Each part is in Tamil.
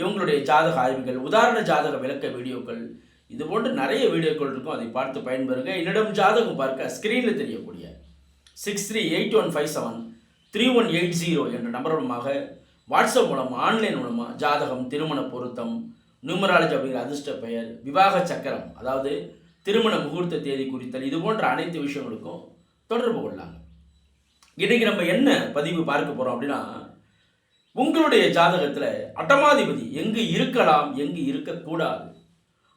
இவங்களுடைய ஜாதக ஆய்வுகள் உதாரண ஜாதக விளக்க வீடியோக்கள் இது போன்று நிறைய வீடியோக்கள் இருக்கும். அதை பார்த்து பயன்பெறுங்க. என்னிடம் ஜாதகம் பார்க்க ஸ்க்ரீனில் தெரியக்கூடிய six three eight one five seven three one eight zero என்ற நம்பர் மூலமாக வாட்ஸ்அப் மூலமாக ஆன்லைன் மூலமாக ஜாதகம் திருமண பொருத்தம் நியூமராலஜி அப்படிங்கிற அதிர்ஷ்ட பெயர் விவாக சக்கரம் அதாவது திருமண முகூர்த்த தேதி குறித்தல் இது போன்ற அனைத்து விஷயங்களுக்கும் தொடர்பு கொள்ளலாம். இன்றைக்கி நம்ம என்ன பதிவு பார்க்க போகிறோம் அப்படின்னா உங்களுடைய ஜாதகத்தில் அட்டமாதிபதி எங்கு இருக்கலாம் எங்கு இருக்கக்கூடாது?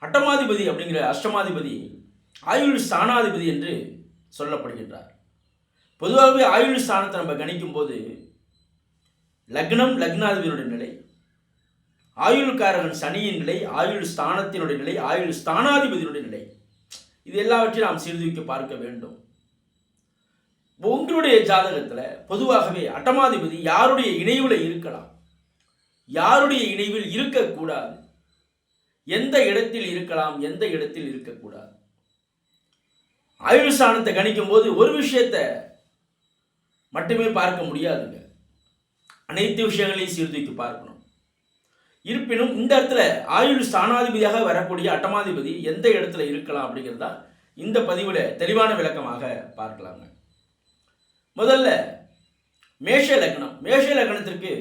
அட்டமாதிபதி அப்படிங்கிற அஷ்டமாதிபதி ஆயுள் ஸ்தானாதிபதி என்று சொல்லப்படுகின்றார். பொதுவாகவே ஆயுள் ஸ்தானத்தை நம்ம கணிக்கும் போது லக்னம் லக்னாதிபதியுடைய நிலை ஆயுள்காரகன் சனியின் நிலை ஆயுள் ஸ்தானத்தினுடைய நிலை ஆயுள் ஸ்தானாதிபதியினுடைய நிலை. இது எல்லாவற்றையும் நாம் சீர்தூக்கி பார்க்க வேண்டும். உங்களுடைய ஜாதகத்தில் பொதுவாகவே அட்டமாதிபதி யாருடைய இணைவில் இருக்கலாம்? யாருடைய இணைவில் இருக்கக்கூடாது? எந்த இடத்தில் இருக்கலாம்? எந்த இடத்தில் இருக்கக்கூடாது? ஆயுள் ஸ்தானத்தை கணிக்கும் போது ஒரு விஷயத்தை மட்டுமே பார்க்க முடியாதுங்க. அனைத்து விஷயங்களையும் சீர்தூக்கி பார்க்கணும். இருப்பினும் இந்த இடத்துல ஆயுள் ஸ்தானாதிபதியாக வரக்கூடிய அட்டமாதிபதி எந்த இடத்துல இருக்கலாம் அப்படிங்கிறது தான் இந்த பதிவில் தெளிவான விளக்கமாக பார்க்கலாங்க. முதல்ல மேஷ லக்னம். மேஷ லக்னத்திற்கு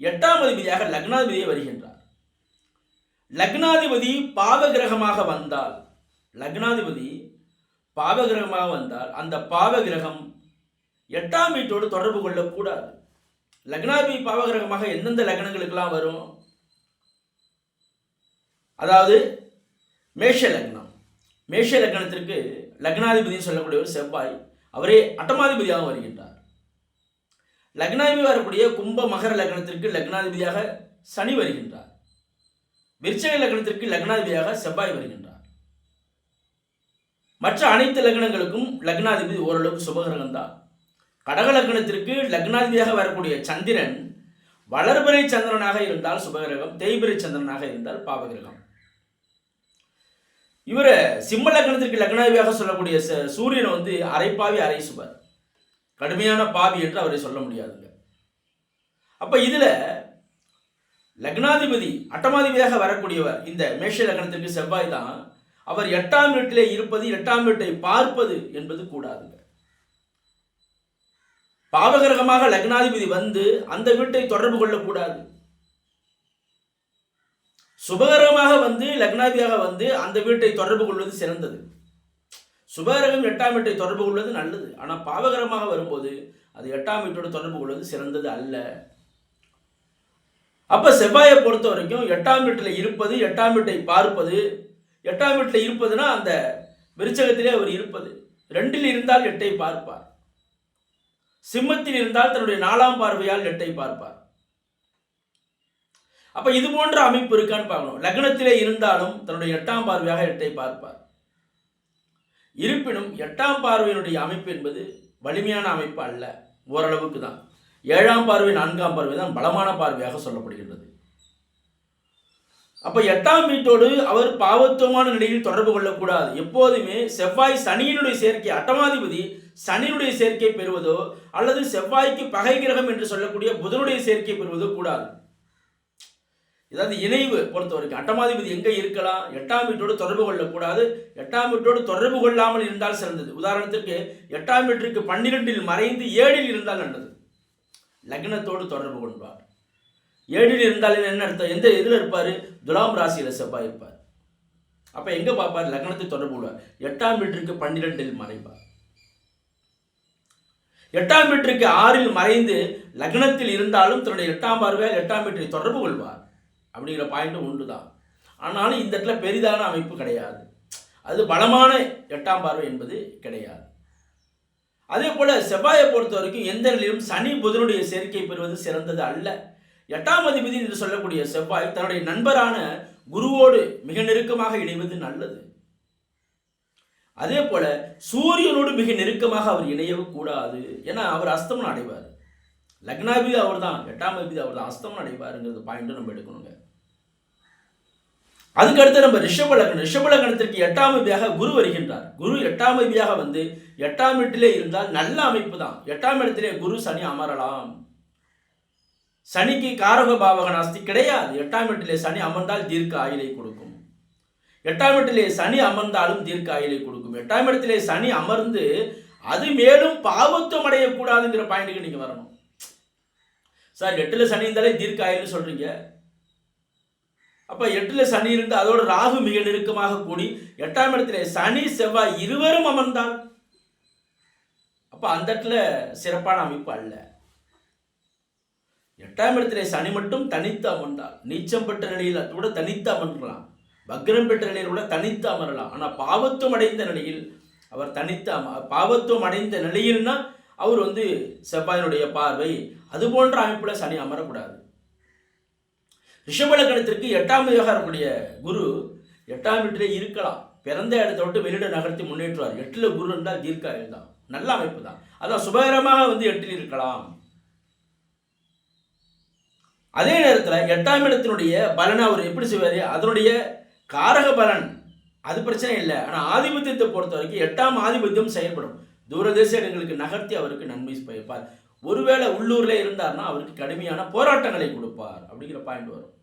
எட்டாம் அதிபதியாக லக்னாதிபதியை வருகின்றார். லக்னாதிபதி பாவகிரகமாக வந்தால் லக்னாதிபதி பாவகிரகமாக வந்தால் அந்த பாவகிரகம் எட்டாம் வீட்டோடு தொடர்பு கொள்ளக்கூடாது. லக்னாதிபதி பாவகிரகமாக எந்தெந்த லக்னங்களுக்கெல்லாம் வரும்? அதாவது மேஷ லக்னம். மேஷ லக்னத்திற்கு லக்னாதிபதினு சொல்லக்கூடிய ஒரு செவ்வாய் அவரே அட்டமாதிபதியாக வருகின்றார். லக்னாதிபதி வரக்கூடிய கும்ப மகர லக்னத்திற்கு லக்னாதிபதியாக சனி வருகின்றார். விருச்சக லக்னத்திற்கு லக்னாதிபதியாக செவ்வாய் வருகின்றார். மற்ற அனைத்து லக்னங்களுக்கும் லக்னாதிபதி ஓரளவுக்கு சுபகிரகம்தான். கடக லக்னத்திற்கு லக்னாதிபதியாக வரக்கூடிய சந்திரன் வளர்பிறை சந்திரனாக இருந்தால் சுபகிரகம் தேய்பிறை சந்திரனாக இருந்தால் பாவகிரகம் இவரை சிம்ம லக்னத்திற்கு லக்னாதிபதியாக சொல்லக்கூடிய ச- வந்து அரைப்பாவி அரை சுபர் கடுமையான பாவி என்று அவரை சொல்ல முடியாதுங்க. அப்ப இதுல லக்னாதிபதி அட்டமாதிபதியாக வரக்கூடியவர் இந்த மேஷ லக்னத்திற்கு செவ்வாய் தான் அவர் எட்டாம் வீட்டிலே இருப்பது எட்டாம் வீட்டை பார்ப்பது என்பது கூடாதுங்க. பாவகிரகமாக லக்னாதிபதி வந்து அந்த வீட்டை தொடர்பு கொள்ளக்கூடாது. சுபகரமாக வந்து லக்னாதியாக வந்து அந்த வீட்டை தொடர்பு கொள்வது சிறந்தது. சுபகரகம் எட்டாம் வீட்டை தொடர்பு கொள்வது நல்லது. ஆனால் பாவகரமாக வரும்போது அது எட்டாம் வீட்டோடு தொடர்பு கொள்வது சிறந்தது அல்ல. அப்போ செவ்வாயை பொறுத்த வரைக்கும் எட்டாம் வீட்டில் இருப்பது எட்டாம் வீட்டை பார்ப்பது எட்டாம் வீட்டில் இருப்பதுன்னா அந்த விருச்சகத்திலே அவர் இருப்பது. ரெண்டில் இருந்தால் எட்டை பார்ப்பார். சிம்மத்தில் இருந்தால் தன்னுடைய நாலாம் பார்வையால் எட்டை பார்ப்பார். அப்போ இது போன்ற அமைப்பு இருக்கான்னு பார்க்கணும். லக்னத்திலே இருந்தாலும் தன்னுடைய எட்டாம் பார்வையாக எட்டை பார்ப்பார். இருப்பினும் எட்டாம் பார்வையினுடைய அமைப்பு என்பது வலிமையான அமைப்பு அல்ல. ஓரளவுக்கு தான். ஏழாம் பார்வை நான்காம் பார்வை தான் பலமான பார்வையாக சொல்லப்படுகின்றது. அப்போ எட்டாம் வீட்டோடு அவர் பாவத்துவமான நிலையில் தொடர்பு கொள்ளக்கூடாது. எப்போதுமே செவ்வாய் சனியினுடைய சேர்க்கை அட்டமாதிபதி சனியினுடைய சேர்க்கை பெறுவதோ அல்லது செவ்வாய்க்கு பகை கிரகம் என்று சொல்லக்கூடிய புதனுடைய சேர்க்கை பெறுவதோ கூடாது. ஏதாவது இணைவு பொறுத்த வரைக்கும். அட்டமாதிபதி எங்கே இருக்கலாம்? எட்டாம் வீட்டோடு தொடர்பு கொள்ளக்கூடாது. எட்டாம் வீட்டோடு தொடர்பு கொள்ளாமல் இருந்தால் சிறந்தது. உதாரணத்திற்கு எட்டாம் வீட்டிற்கு பன்னிரெண்டில் மறைந்து ஏழில் இருந்தால் நல்லது. லக்னத்தோடு தொடர்பு கொள்வார். ஏழில் இருந்தால் என்ன அர்த்தம்? எந்த இதில் இருப்பார்? துலாம் ராசியில் செவ்வாய் இருப்பார். அப்போ எங்கே பார்ப்பார்? லக்னத்தை தொடர்பு கொள்வார். எட்டாம் வீட்டிற்கு பன்னிரெண்டில் மறைப்பார் எட்டாம் வீட்டிற்கு ஆறில் மறைந்து லக்னத்தில் இருந்தாலும் தன்னுடைய எட்டாம் பார்வையால் எட்டாம் வீட்டை தொடர்பு கொள்வார். அப்படிங்கிற பாயிண்ட்டும் உண்டு தான் ஆனாலும் இந்த இடத்துல பெரிதான அமைப்பு கிடையாது. அது பலமான எட்டாம் பார்வை என்பது கிடையாது. அதே போல் செவ்வாயை பொறுத்த வரைக்கும் எந்த நிலையிலும் சனி புதனுடைய சேர்க்கை பெறுவது சிறந்தது அல்ல. எட்டாம் அதிபதி என்று சொல்லக்கூடிய செவ்வாய் தன்னுடைய நண்பரான குருவோடு மிக நெருக்கமாக இணைவது நல்லது. அதே போல சூரியனோடு மிக நெருக்கமாக அவர் இணையவும் கூடாது. ஏன்னா அவர் அஸ்தமனம் அடைவார். லக்னாபிதி அவர் தான் எட்டாம் அதிபதி அவர் தான் அஸ்தமனம் அடைவாருங்கிறது பாயிண்ட்டும் நம்ம எடுக்கணுங்க. அதுக்கு அடுத்து நம்ம ரிஷப லக்னம். ரிஷப லக்னத்திற்கு எட்டாம் அதிபதியாக குரு வருகின்றார். குரு எட்டாம் அதிபதியாக வந்து எட்டாம் வீட்டிலே இருந்தால் நல்ல அமைப்பு தான் எட்டாம் இடத்திலே குரு சனி அமரலாம். சனிக்கு காரக பாவக நாஸ்தி கிடையாது. எட்டாம் வீட்டிலே சனி அமர்ந்தால் தீர்க்க ஆயிலை கொடுக்கும். எட்டாம் இடத்திலே சனி அமர்ந்தாலும் தீர்க்க ஆயிலை கொடுக்கும். எட்டாம் இடத்திலே சனி அமர்ந்து அது மேலும் பாவத்துவம் அடையக்கூடாதுங்கிற பாயிண்ட்டுக்கு நீங்க வரணும். சார் எட்டுல சனி இருந்தாலே தீர்க்க ஆயுள்னு சொல்றீங்க. அப்போ எட்டில் சனி இருந்து அதோட ராகு மிக நெருக்கமாக கூடி எட்டாம் இடத்திலே சனி செவ்வாய் இருவரும் அமர்ந்தால் அப்போ அந்த இடத்துல சிறப்பான அமைப்பு அல்ல. எட்டாம் இடத்திலே சனி மட்டும் தனித்து அமர்ந்தால் நீச்சம் பெற்ற நிலையில் கூட தனித்து அமர்ந்தலாம் வக்ரம் பெற்ற நிலையில் கூட தனித்து அமரலாம். ஆனால் பாவத்துவம் அடைந்த நிலையில் அவர் தனித்து அம பாவத்துவம் அடைந்த நிலையில்னா அவர் வந்து செவ்வாயினுடைய பார்வை அது போன்ற அமைப்பில் சனி அமரக்கூடாது. ரிஷபலக்கணத்திற்கு எட்டாம் விவகாரமுடைய குரு எட்டாம் வீட்டிலே இருக்கலாம். பிறந்த இடத்தை விட்டு வெளியிட நகர்த்தி முன்னேற்றுவார். எட்டில் குரு என்றால் தீர்க்காயுள் தான். நல்ல அமைப்பு தான். அதான் சுபகரமாக வந்து எட்டில் இருக்கலாம். அதே நேரத்தில் எட்டாம் இடத்தினுடைய பலனை அவர் எப்படி செய்வார்? அதனுடைய காரக பலன். அது பிரச்சனை இல்லை. ஆனால் ஆதிபத்தியத்தை பொறுத்த வரைக்கும் எட்டாம் ஆதிபத்தியம் செயல்படும். தூரதேச இடங்களுக்கு நகர்த்தி அவருக்கு நன்மை பயப்பார். ஒருவேளை உள்ளூரில் இருந்தார்னா அவருக்கு கடுமையான போராட்டங்களை கொடுப்பார். அப்படிங்கிற பாயிண்ட் வரும்.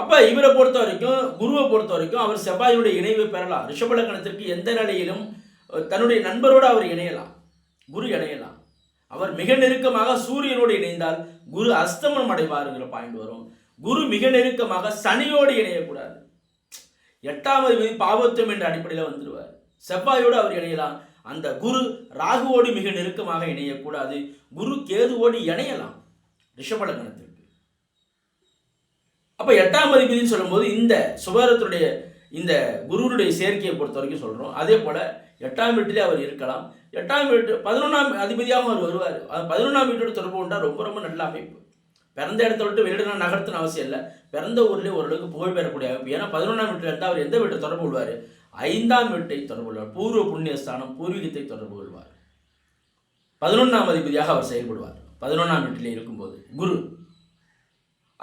அப்போ இவரை பொறுத்த வரைக்கும் குருவை பொறுத்த வரைக்கும் அவர் செவ்வாயுடைய இணைவை பெறலாம். ரிஷபலக்கணத்திற்கு எந்த நிலையிலும் தன்னுடைய நண்பரோடு அவர் இணையலாம். குரு இணையலாம். அவர் மிக நெருக்கமாக சூரியனோடு இணைந்தால் குரு அஸ்தமனம் அடைவாருங்கிற பாயிண்ட் வரும். குரு மிக நெருக்கமாக சனியோடு இணையக்கூடாது. எட்டாவது விதி பாவத்துவம் என்ற அடிப்படையில் வந்துடுவார் செவ்வாயோடு அவர் இணையலாம். அந்த குரு ராகுவோடு மிக நெருக்கமாக இணையக்கூடாது. குரு கேதுவோடு இணையலாம். ரிஷபலக்கணத்திற்கு அப்போ எட்டாம் அதிபதினு சொல்லும்போது இந்த சுபரத்துடைய இந்த குருவனுடைய சேர்க்கையை பொறுத்த வரைக்கும் சொல்கிறோம் அதே போல் எட்டாம் வீட்டிலே அவர் இருக்கலாம். எட்டாம் வீட்டு பதினொன்றாம் அதிபதியாகவும் அவர் வருவார். அது பதினொன்றாம் வீட்டோட தொடர்பு கொண்டா ரொம்ப ரொம்ப நல்ல அமைப்பு. பிறந்த இடத்த விட்டு வெளியிட நகர்த்தணும் அவசியம் இல்லை. பிறந்த ஊர்லேயே ஓரளவுக்கு புகழ் பெறக்கூடிய அமைப்பு. ஏன்னா பதினொன்றாம் வீட்டில் இருந்தால் அவர் எந்த வீட்டை தொடர்பு கொள்வார்? ஐந்தாம் வீட்டை தொடர்பு கொள்வார். பூர்வ புண்ணியஸ்தானம் பூர்வீகத்தை தொடர்பு கொள்வார். பதினொன்றாம் அதிபதியாக அவர் செயல்படுவார். பதினொன்றாம் வீட்டிலே இருக்கும்போது குரு.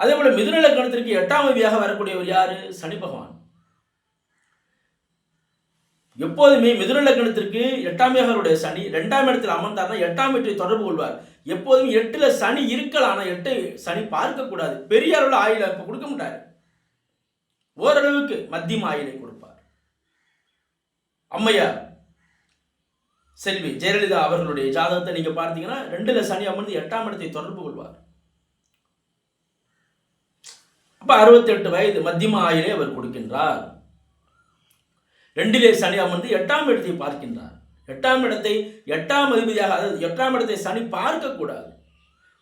அதே போல மிதுன லக்கணத்திற்கு எட்டாம் அதிபதியாக வரக்கூடியவர் யாரு? சனி பகவான். எப்போதுமே மிதுன லக்கணத்திற்கு எட்டாம் அவருடைய சனி ரெண்டாம் இடத்தில் அமர்ந்தார்னா எட்டாம் வீட்டை தொடர்பு கொள்வார். எப்போதும் எட்டுல சனி இருக்கலாம். ஆனால் எட்டை சனி பார்க்க கூடாது. பெரிய அளவுல ஆயுள கொடுக்க மாட்டார். ஓரளவுக்கு மத்தியம ஆயுளை கொடுப்பார். அம்மையார் செல்வி ஜெயலலிதா அவர்களுடைய ஜாதகத்தை நீங்க பார்த்தீங்கன்னா ரெண்டுல சனி அமர்ந்து எட்டாம் இடத்தை தொடர்பு கொள்வார். அப்போ அறுபத்தெட்டு வயது மத்தியம ஆயிலே அவர் கொடுக்கின்றார். ரெண்டிலே சனி அமர்ந்து எட்டாம் இடத்தை பார்க்கின்றார். எட்டாம் இடத்தை எட்டாம் அதிபதியாக அதாவது எட்டாம் இடத்தை சனி பார்க்கக்கூடாது.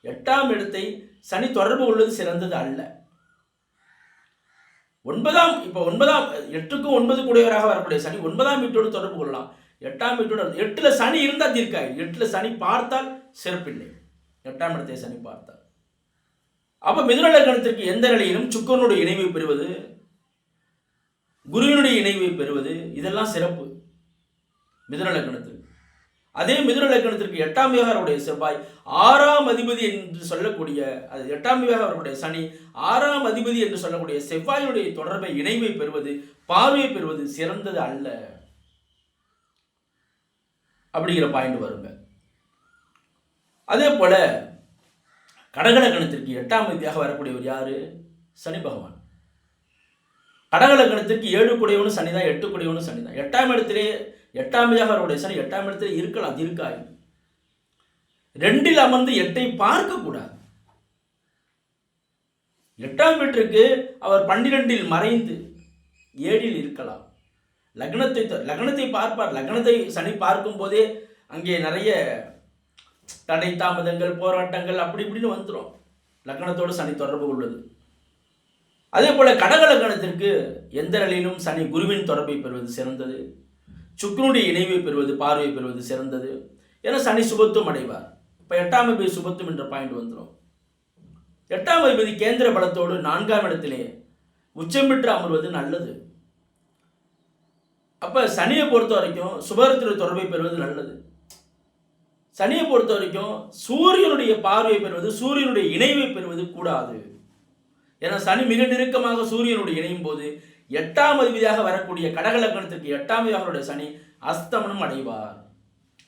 எட்டாம் இடத்தை சனி தொடர்பு உள்ளது சிறந்தது அல்ல. ஒன்பதாம் இப்போ ஒன்பதாம் எட்டுக்கும் ஒன்பது கூடியவராக வரக்கூடிய சனி ஒன்பதாம் வீட்டோடு தொடர்பு கொள்ளலாம். எட்டாம் வீட்டோடு எட்டில் சனி இருந்தால் தீர்க்காய் எட்டில் சனி பார்த்தால் சிறப்பில்லை. எட்டாம் இடத்தை சனி பார்த்தால். அப்போ மிதுநலக்கணத்திற்கு எந்த நிலையிலும் சுக்கரனுடைய இணைவை பெறுவது குருவினுடைய இணைவை பெறுவது இதெல்லாம் சிறப்பு. மிதுநலக்கணத்திற்கு அதே மிதுநலக்கணத்திற்கு எட்டாம் விவகாரருடைய செவ்வாய் ஆறாம் அதிபதி என்று சொல்லக்கூடிய அது எட்டாம் விவகாரருடைய சனி ஆறாம் அதிபதி என்று சொல்லக்கூடிய செவ்வாயுடைய தொடர்பை இணைவை பெறுவது பார்வையை பெறுவது சிறந்தது அல்ல. அப்படிங்கிற பாயிண்ட் வருங்க. அதே போல கடகலக்கணத்திற்கு எட்டாம் அதிபதியாக வரக்கூடியவர் யாரு? சனி பகவான். கடகலக்கணத்திற்கு ஏழு குடையவனும் சனி தான் எட்டு குடையவனும் சனி தான். எட்டாம் இடத்திலே எட்டாம் வியாக வரக்கூடிய சனி எட்டாம் இடத்திலே இருக்கலாம் இருக்காய் ரெண்டில் அமர்ந்து எட்டை பார்க்க கூடாது எட்டாம் வீட்டிற்கு அவர் பன்னிரெண்டில் மறைந்து ஏழில் இருக்கலாம். லக்னத்தை த- லக்னத்தை பார்ப்பார். லக்னத்தை சனி பார்க்கும் போதே அங்கே நிறைய தடை தாமதங்கள் போராட்டங்கள் அப்படி இப்படின்னு வந்துடும் லக்னத்தோடு சனி தொடர்பு உள்ளது அதே போல கடக லக்னத்திற்கு எந்த நிலையிலும் சனி குருவின் தொடர்பை பெறுவது சிறந்தது. சுக்கிரனுடைய இணைவை பெறுவது பார்வை பெறுவது சிறந்தது. ஏன்னா சனி சுபத்துவம் அடைவார். இப்போ எட்டாம் அதிபதி சுபத்துவம் என்ற பாயிண்ட் வந்துடும் எட்டாம் அதிபதி கேந்திர பலத்தோடு நான்காம் இடத்திலே உச்சம் பெற்று அமர்வது நல்லது. அப்ப சனியை பொறுத்த வரைக்கும் சுபரத்தில் தொடர்பை பெறுவது நல்லது. சனியை பொறுத்த வரைக்கும் சூரியனுடைய பார்வையை பெறுவது சூரியனுடைய இணைவை பெறுவது கூடாது. ஏன்னா சனி மிக நெருக்கமாக சூரியனுடைய இணையும் போது எட்டாம் அதிபதியாக வரக்கூடிய கடகலக்கணத்திற்கு எட்டாம் அவருடைய சனி அஸ்தமனம் அடைவார்.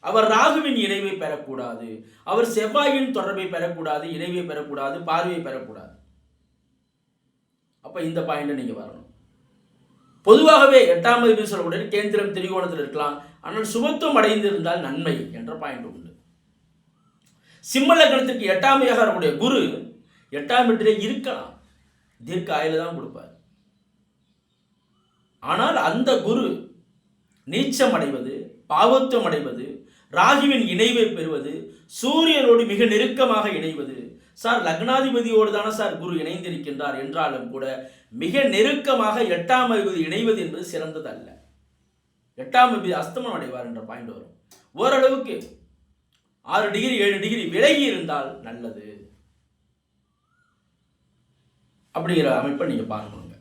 அவர் ராகுவின் இணைவை பெறக்கூடாது. அவர் செவ்வாயின் தொடர்பை பெறக்கூடாது இணைவை பெறக்கூடாது பார்வையை பெறக்கூடாது. அப்போ இந்த பாயிண்ட்டை நீங்கள் வரணும். பொதுவாகவே எட்டாம் அதிபதி சொல்லக்கூடிய கேந்திரம் திரிகோணத்தில் இருக்கலாம். ஆனால் சுபத்துவம் அடைந்திருந்தால் நன்மை என்ற பாயிண்ட் உண்டு. சிம்மலகணத்திற்கு எட்டாம் அதிபதியாக குரு எட்டாம் வீட்டிலே இருக்கலாம். தீர்க்க ஆயில் தான் கொடுப்பார். ஆனால் அந்த குரு நீச்சம் அடைவது பாவத்துவம் அடைவது ராகுவின் இணைவை பெறுவது சூரியனோடு மிக நெருக்கமாக இணைவது சார் லக்னாதிபதியோடு தானே சார் குரு இணைந்திருக்கின்றார் என்றாலும் கூட மிக நெருக்கமாக எட்டாம் அதிபதி இணைவது என்பது சிறந்ததல்ல. எட்டாம் அதிபதி அஸ்தமனம் அடைவார் என்ற பாயிண்ட் வரும். ஓரளவுக்கு ஆறு டிகிரி ஏழு டிகிரி விலகி இருந்தால் நல்லது. அப்படிங்கிற அமைப்பை நீங்க பார்க்கணும்